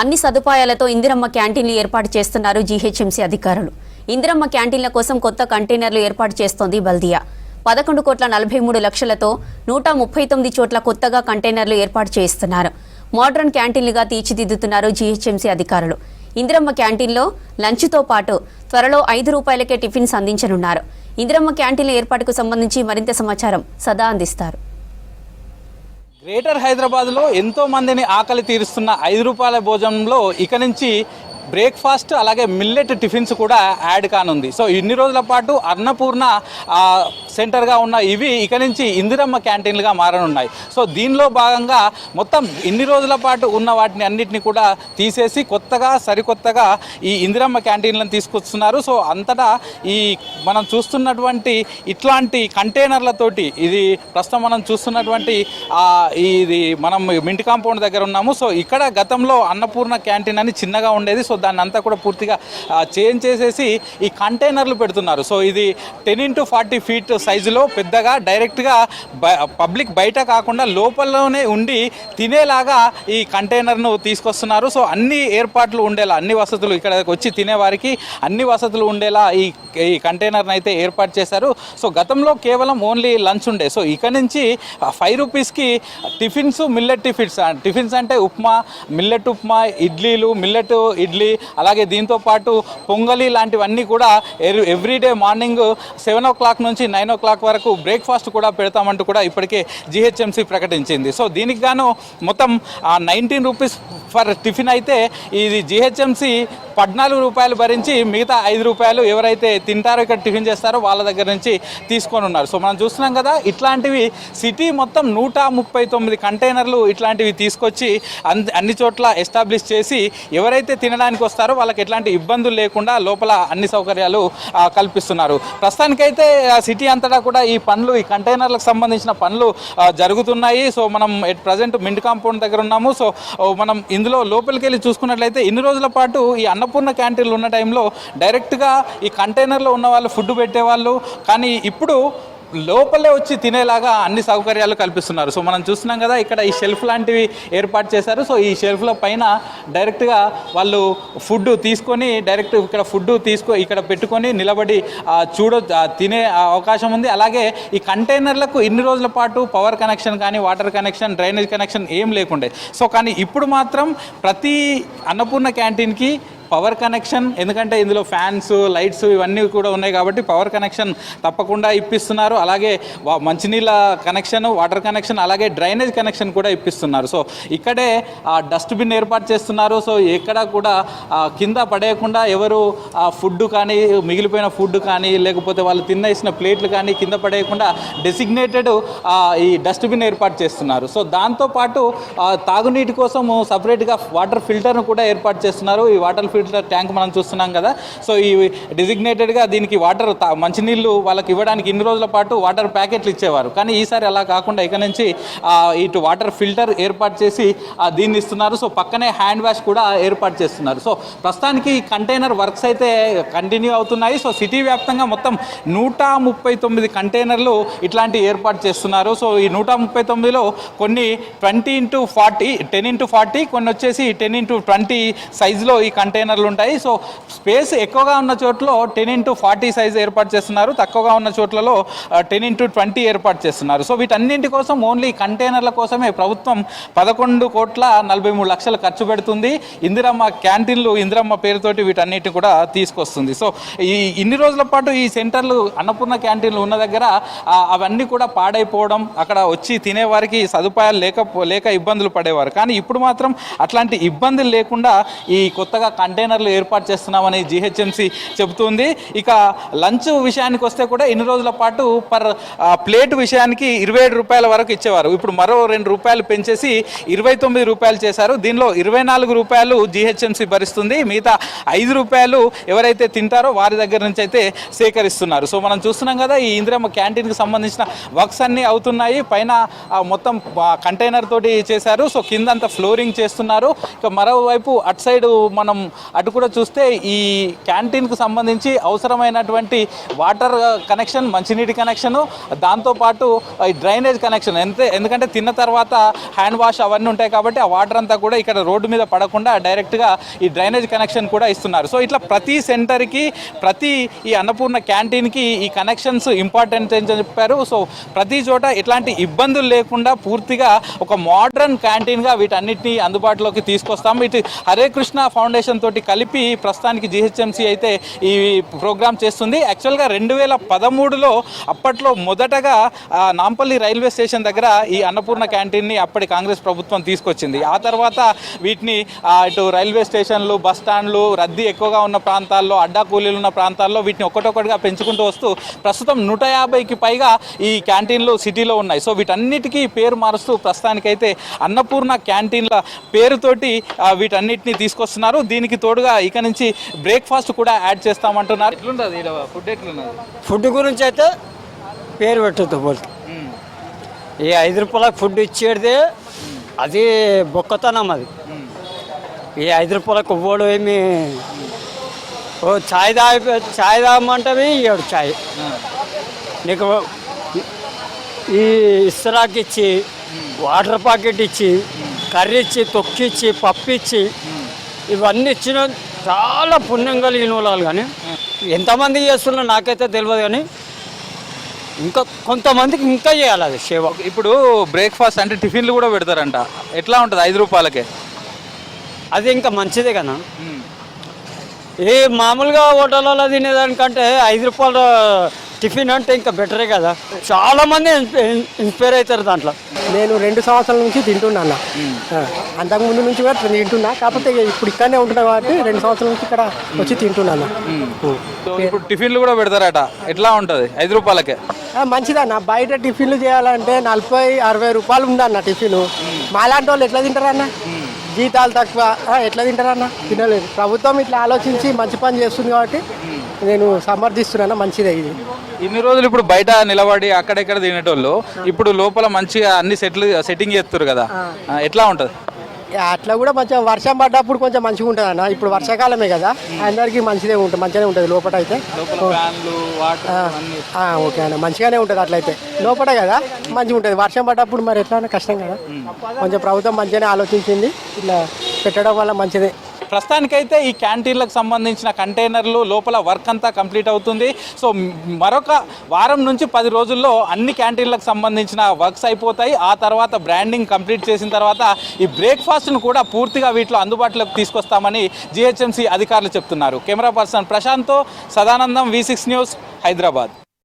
అన్ని సదుపాయాలతో ఇందిరమ్మ క్యాంటీన్లు ఏర్పాటు చేస్తున్నారు జీహెచ్ఎంసీ అధికారులు. ఇందిరమ్మ క్యాంటీన్ల కోసం కొత్త కంటైనర్లు ఏర్పాటు చేస్తోంది బల్దియా. పదకొండు కోట్ల నలభై మూడు లక్షలతో నూట ముప్పై తొమ్మిది చోట్ల కొత్తగా కంటైనర్లు ఏర్పాటు చేస్తున్నారు మోడ్రన్ క్యాంటీన్లుగా తీర్చిదిద్దుతున్నారు జీహెచ్ఎంసీ అధికారులు. ఇందిరమ్మ క్యాంటీన్లో లంచ్తో పాటు త్వరలో ఐదు రూపాయలకే టిఫిన్స్ అందించనున్నారు. ఇందిరమ్మ క్యాంటీన్ల ఏర్పాటుకు సంబంధించి మరింత సమాచారం సదా అందిస్తారు. గ్రేటర్ హైదరాబాద్లో ఎంతో మందిని ఆకలి తీరుస్తున్న ఐదు రూపాయల భోజనంలో ఇక నుంచి బ్రేక్ఫాస్ట్ అలాగే మిల్లెట్ టిఫిన్స్ కూడా యాడ్ కానుంది. సో ఇన్ని రోజుల పాటు అన్నపూర్ణ సెంటర్గా ఉన్న ఇవి ఇక నుంచి ఇందిరమ్మ క్యాంటీన్లుగా మారనున్నాయి. సో దీనిలో భాగంగా మొత్తం ఇన్ని రోజుల పాటు ఉన్న వాటిని అన్నిటిని కూడా తీసేసి కొత్తగా సరికొత్తగా ఈ ఇందిరమ్మ క్యాంటీన్లను తీసుకొస్తున్నారు. సో అంతటా ఈ మనం చూస్తున్నటువంటి ఇట్లాంటి కంటైనర్లతోటి ఇది ప్రస్తుతం మనం చూస్తున్నటువంటి ఇది మనం మింటి కాంపౌండ్ దగ్గర ఉన్నాము. సో ఇక్కడ గతంలో అన్నపూర్ణ క్యాంటీన్ అని చిన్నగా ఉండేది. సో దాన్ని అంతా కూడా పూర్తిగా చేంజ్ చేసేసి ఈ కంటైనర్లు పెడుతున్నారు. సో ఇది టెన్ ఇంటూ ఫార్టీ ఫీట్ సైజులో పెద్దగా డైరెక్ట్గా పబ్లిక్ బయట కాకుండా లోపలలోనే ఉండి తినేలాగా ఈ కంటైనర్ను తీసుకొస్తున్నారు. సో అన్ని ఏర్పాట్లు ఉండేలా అన్ని వసతులు ఇక్కడ వచ్చి తినేవారికి అన్ని వసతులు ఉండేలా ఈ ఈ కంటైనర్ని అయితే ఏర్పాటు చేశారు. సో గతంలో కేవలం ఓన్లీ లంచ్ ఉండే. సో ఇక నుంచి ఫైవ్ రూపీస్కి టిఫిన్స్ మిల్లెట్ టిఫిన్స్ టిఫిన్స్ అంటే ఉప్మా మిల్లెట్ ఉప్మా ఇడ్లీలు మిల్లెట్ ఇడ్లీ అలాగే దీంతో పాటు పొంగలి లాంటివన్నీ కూడా everyday morning seven o'clock నుంచి నైన్ ఓ క్లాక్ వరకు బ్రేక్ఫాస్ట్ కూడా పెడతామంటూ కూడా ఇప్పటికే జిహెచ్ఎంసీ ప్రకటించింది. సో దీనికి గాను మొత్తం నైన్టీన్ రూపీస్ ఫర్ టిఫిన్ అయితే ఇది జిహెచ్ఎంసీ పద్నాలుగు రూపాయలు భరించి మిగతా ఐదు రూపాయలు ఎవరైతే తింటారో ఇక్కడ టిఫిన్ చేస్తారో వాళ్ళ దగ్గర నుంచి తీసుకొని ఉన్నారు. సో మనం చూస్తున్నాం కదా ఇట్లాంటివి సిటీ మొత్తం నూట ముప్పై తొమ్మిది కంటైనర్లు ఇట్లాంటివి తీసుకొచ్చి అన్ని అన్ని చోట్ల ఎస్టాబ్లిష్ చేసి ఎవరైతే తినడానికి వస్తారో వాళ్ళకి ఎట్లాంటి ఇబ్బందులు లేకుండా లోపల అన్ని సౌకర్యాలు కల్పిస్తున్నారు. ప్రస్తుతానికైతే సిటీ అంతటా కూడా ఈ పనులు ఈ కంటైనర్లకు సంబంధించిన పనులు జరుగుతున్నాయి. సో మనం ఎట్ ప్రజెంట్ మిండ్ కాంపౌండ్ దగ్గర ఉన్నాము. సో మనం ఇందులో లోపలికి వెళ్ళి చూసుకున్నట్లయితే ఇన్ని రోజుల పాటు ఈ అన్నపూర్ణ క్యాంటీన్లు ఉన్న టైంలో డైరెక్ట్గా ఈ కంటైనర్లో ఉన్న వాళ్ళు ఫుడ్ పెట్టేవాళ్ళు. కానీ ఇప్పుడు లోపలే వచ్చి తినేలాగా అన్ని సౌకర్యాలు కల్పిస్తున్నారు. సో మనం చూస్తున్నాం కదా ఇక్కడ ఈ షెల్ఫ్ లాంటివి ఏర్పాటు చేశారు. సో ఈ షెల్ఫ్ల పైన డైరెక్ట్గా వాళ్ళు ఫుడ్ తీసుకొని డైరెక్ట్ ఇక్కడ ఫుడ్ తీసుకో ఇక్కడ పెట్టుకొని నిలబడి చూడ తినే అవకాశం ఉంది. అలాగే ఈ కంటైనర్లకు ఇన్ని రోజుల పాటు పవర్ కనెక్షన్ కానీ వాటర్ కనెక్షన్ డ్రైనేజ్ కనెక్షన్ ఏం లేకుండే. సో కానీ ఇప్పుడు మాత్రం ప్రతి అన్నపూర్ణ క్యాంటీన్కి పవర్ కనెక్షన్ ఎందుకంటే ఇందులో ఫ్యాన్స్ లైట్స్ ఇవన్నీ కూడా ఉన్నాయి కాబట్టి పవర్ కనెక్షన్ తప్పకుండా ఇప్పిస్తున్నారు. అలాగే మంచినీళ్ళ కనెక్షన్ వాటర్ కనెక్షన్ అలాగే డ్రైనేజ్ కనెక్షన్ కూడా ఇప్పిస్తున్నారు. సో ఇక్కడే డస్ట్బిన్ ఏర్పాటు చేస్తున్నారు. సో ఎక్కడ కూడా కింద పడేయకుండా ఎవరు ఫుడ్ కానీ మిగిలిపోయిన ఫుడ్ కానీ లేకపోతే వాళ్ళు తినేసిన ప్లేట్లు కానీ కింద పడేయకుండా డెసిగ్నేటెడ్ ఈ డస్ట్బిన్ ఏర్పాటు చేస్తున్నారు. సో దాంతోపాటు తాగునీటి కోసము సపరేట్గా వాటర్ ఫిల్టర్ను కూడా ఏర్పాటు చేస్తున్నారు. ఈ వాటర్ ఫిల్టర్ ట్యాంక్ మనం చూస్తున్నాం కదా. సో ఈ డిజిగ్నేటెడ్గా దీనికి వాటర్ మంచినీళ్ళు వాళ్ళకి ఇవ్వడానికి ఇన్ని రోజుల పాటు వాటర్ ప్యాకెట్లు ఇచ్చేవారు. కానీ ఈసారి అలా కాకుండా ఇక నుంచి ఇటు వాటర్ ఫిల్టర్ ఏర్పాటు చేసి దీన్ని ఇస్తున్నారు. సో పక్కనే హ్యాండ్ వాష్ కూడా ఏర్పాటు చేస్తున్నారు. సో ప్రస్తుతానికి కంటైనర్ వర్క్స్ అయితే కంటిన్యూ అవుతున్నాయి. సో సిటీ వ్యాప్తంగా మొత్తం నూట ముప్పై తొమ్మిది కంటైనర్లు ఇట్లాంటి ఏర్పాటు చేస్తున్నారు. సో ఈ నూట ముప్పై తొమ్మిదిలో కొన్ని twenty into forty ten into forty కొన్ని వచ్చేసి టెన్ ఇంటూ ట్వంటీ సైజులో ఈ కంటైనర్ కంటైనర్లు ఉంటాయి. సో స్పేస్ ఎక్కువగా ఉన్న చోట్ల టెన్ ఇంటూ ఫార్టీ సైజ్ ఏర్పాటు చేస్తున్నారు. తక్కువగా ఉన్న చోట్లలో టెన్ ఇంటూ ట్వంటీ ఏర్పాటు చేస్తున్నారు. సో వీటన్నింటి కోసం ఓన్లీ కంటైనర్ల కోసమే ప్రభుత్వం పదకొండు కోట్ల నలభై మూడు లక్షలు ఖర్చు పెడుతుంది. ఇందిరమ్మ క్యాంటీన్లు ఇందిరమ్మ పేరుతోటి వీటన్నిటిని కూడా తీసుకొస్తుంది. సో ఈ ఇన్ని రోజుల పాటు ఈ సెంటర్లు అన్నపూర్ణ క్యాంటీన్లు ఉన్న దగ్గర అవన్నీ కూడా పాడైపోవడం అక్కడ వచ్చి తినేవారికి సదుపాయాలు లేక లేక ఇబ్బందులు పడేవారు. కానీ ఇప్పుడు మాత్రం అట్లాంటి ఇబ్బందులు లేకుండా ఈ కొత్తగా కంటైనర్లు ఏర్పాటు చేస్తున్నామని జీహెచ్ఎంసీ చెబుతుంది. ఇక లంచ్ విషయానికి వస్తే కూడా ఇన్ని రోజుల పాటు పర్ ప్లేట్ విషయానికి ఇరవై ఏడు రూపాయల వరకు ఇచ్చేవారు. ఇప్పుడు మరో రెండు రూపాయలు పెంచేసి ఇరవై తొమ్మిది రూపాయలు చేశారు. దీనిలో ఇరవై నాలుగు రూపాయలు జీహెచ్ఎంసీ భరిస్తుంది. మిగతా ఐదు రూపాయలు ఎవరైతే తింటారో వారి దగ్గర నుంచి అయితే సేకరిస్తున్నారు. సో మనం చూస్తున్నాం కదా ఈ ఇందిరమ్మ క్యాంటీన్కి సంబంధించిన వర్క్స్ అన్నీ అవుతున్నాయి. పైన మొత్తం కంటైనర్ తోటి చేశారు. సో కిందంతా ఫ్లోరింగ్ చేస్తున్నారు. ఇక మరోవైపు అటు సైడ్ మనం అటు కూడా చూస్తే ఈ క్యాంటీన్కు సంబంధించి అవసరమైనటువంటి వాటర్ కనెక్షన్ మంచినీటి కనెక్షను దాంతోపాటు ఈ డ్రైనేజ్ కనెక్షన్ ఎంత ఎందుకంటే తిన్న తర్వాత హ్యాండ్ వాష్ అవన్నీ ఉంటాయి కాబట్టి ఆ వాటర్ అంతా కూడా ఇక్కడ రోడ్డు మీద పడకుండా డైరెక్ట్గా ఈ డ్రైనేజ్ కనెక్షన్ కూడా ఇస్తున్నారు. సో ఇట్లా ప్రతి సెంటర్కి ప్రతి ఈ అన్నపూర్ణ క్యాంటీన్కి ఈ కనెక్షన్స్ ఇంపార్టెంట్ అని చెప్పారు. సో ప్రతి చోట ఇట్లాంటి ఇబ్బందులు లేకుండా పూర్తిగా ఒక మోడర్న్ క్యాంటీన్గా వీటన్నిటిని అందుబాటులోకి తీసుకొస్తాం. ఇటు హరే కృష్ణ ఫౌండేషన్ తోటి కలిపి ప్రస్తుతానికి జిహెచ్ఎంసీ అయితే ఈ ప్రోగ్రామ్ చేస్తుంది. యాక్చువల్గా రెండు వేల పదమూడులో అప్పట్లో మొదటగా నాంపల్లి రైల్వే స్టేషన్ దగ్గర ఈ అన్నపూర్ణ క్యాంటీన్ని అప్పటి కాంగ్రెస్ ప్రభుత్వం తీసుకొచ్చింది. ఆ తర్వాత వీటిని ఇటు రైల్వే స్టేషన్లు బస్ స్టాండ్లు రద్దీ ఎక్కువగా ఉన్న ప్రాంతాల్లో అడ్డా కూలీలు ఉన్న ప్రాంతాల్లో వీటిని ఒకటొకటిగా పెంచుకుంటూ వస్తూ ప్రస్తుతం నూట యాభైకి పైగా ఈ క్యాంటీన్లు సిటీలో ఉన్నాయి. సో వీటన్నిటికీ పేరు మారుస్తూ ప్రస్తుతానికైతే అన్నపూర్ణ క్యాంటీన్ల పేరుతోటి వీటన్నిటిని తీసుకొస్తున్నారు. దీనికి తోడుగా ఇక నుంచి బ్రేక్ఫాస్ట్ కూడా యాడ్ చేస్తామంటున్నారు. ఎట్లుంటుంది ఫుడ్ ఎట్లున్నది? ఫుడ్ గురించి అయితే పేరు పెట్టద్దు వాళ్ళకి ఈ ఐదు రూపాయలకు ఫుడ్ ఇచ్చేది అది బొక్కతనం అది. ఈ ఐదు రూపాయలకు ఓడు ఏమి ఓ ఛాయ్ తాగి ఛాయ్ తాగమంటే ఏడు ఛాయ్. నీకు ఈ ఇస్తరాకి ఇచ్చి వాటర్ ప్యాకెట్ ఇచ్చి కర్రీ ఇచ్చి తొక్కిచ్చి పప్పు ఇచ్చి ఇవన్నీ ఇచ్చిన చాలా పుణ్యం కలిగిన వాళ్ళు కానీ ఎంతమంది చేస్తున్నా నాకైతే తెలియదు కానీ ఇంకా కొంతమందికి ఇంకా చేయాలి అది సేవ. ఇప్పుడు బ్రేక్ఫాస్ట్ అంటే టిఫిన్లు కూడా పెడతారంట. ఎట్లా ఉంటుంది ఐదు రూపాయలకే? అది ఇంకా మంచిదే కదా. ఏ మామూలుగా హోటళ్ళలో తినేదానికంటే ఐదు రూపాయల టిఫిన్ అంటే ఇంకా బెటరే కదా. చాలా మంది ఇన్స్పై- ఇన్స్పైర్ అవుతారు దాంట్లో. నేను రెండు సంవత్సరాల నుంచి తింటున్నా అన్న. ఆ, అంతకుముందు నుంచి కూడా తింటున్నా. కాకపోతే ఇప్పుడు ఇక్కడనే ఉంటున్నా కాబట్టి రెండు సంవత్సరాల నుంచి ఇక్కడ వచ్చి తింటున్నా అన్న. ఉం. సో ఇప్పుడు టిఫిన్లు కూడా పెడతారట. ఎట్లా ఉంటుంది? ఐదు రూపాయలకే. ఆ, మంచిదన్న. బయట టిఫిన్లు చేయాలంటే నలభై అరవై రూపాయలు ఉందన్న టిఫిన్. మాలాంటి వాళ్ళు ఎట్లా తింటారన్న? జీతాలు తక్కువ. ఎట్లా తింటారన్న? తినలేదు. ప్రభుత్వం ఇట్లా ఆలోచించి మంచి పని చేస్తుంది కాబట్టి నేను సమర్థిస్తున్నాను? మంచిదే ఇది. ఇన్ని రోజులు ఇప్పుడు బయట నిలబడి అక్కడెక్కడ తినేటోళ్ళు ఇప్పుడు లోపల మంచిగా అన్ని సెటిల్ సెట్టింగ్ చేస్తారు కదా. ఎట్లా ఉంటుంది? అట్లా కూడా కొంచెం వర్షం పడ్డప్పుడు కొంచెం మంచిగా ఉంటుంది అన్న. ఇప్పుడు వర్షాకాలమే కదా. అందరికీ మంచిదే ఉంటుంది మంచిగానే ఉంటుంది లోపల అయితే ఓకే అన్న. మంచిగానే ఉంటుంది అట్లయితే. లోపల కదా మంచిగా ఉంటుంది. వర్షం పడ్డప్పుడు మరి ఎట్లా కష్టం కదా. కొంచెం ప్రభుత్వం మంచిగానే ఆలోచించింది. ఇట్లా పెట్టడం వల్ల మంచిదే. ప్రస్తుతానికైతే ఈ క్యాంటీన్లకు సంబంధించిన కంటైనర్లు లోపల వర్క్ అంతా కంప్లీట్ అవుతుంది. సో మరొక వారం నుంచి పది రోజుల్లో అన్ని క్యాంటీన్లకు సంబంధించిన వర్క్స్ అయిపోతాయి. ఆ తర్వాత బ్రాండింగ్ కంప్లీట్ చేసిన తర్వాత ఈ బ్రేక్ఫాస్ట్ను కూడా పూర్తిగా వీటిలో అందుబాటులోకి తీసుకొస్తామని జిహెచ్ఎంసీ అధికారులు చెప్తున్నారు. Camera person ప్రశాంత్తో Sadanandam V six news Hyderabad.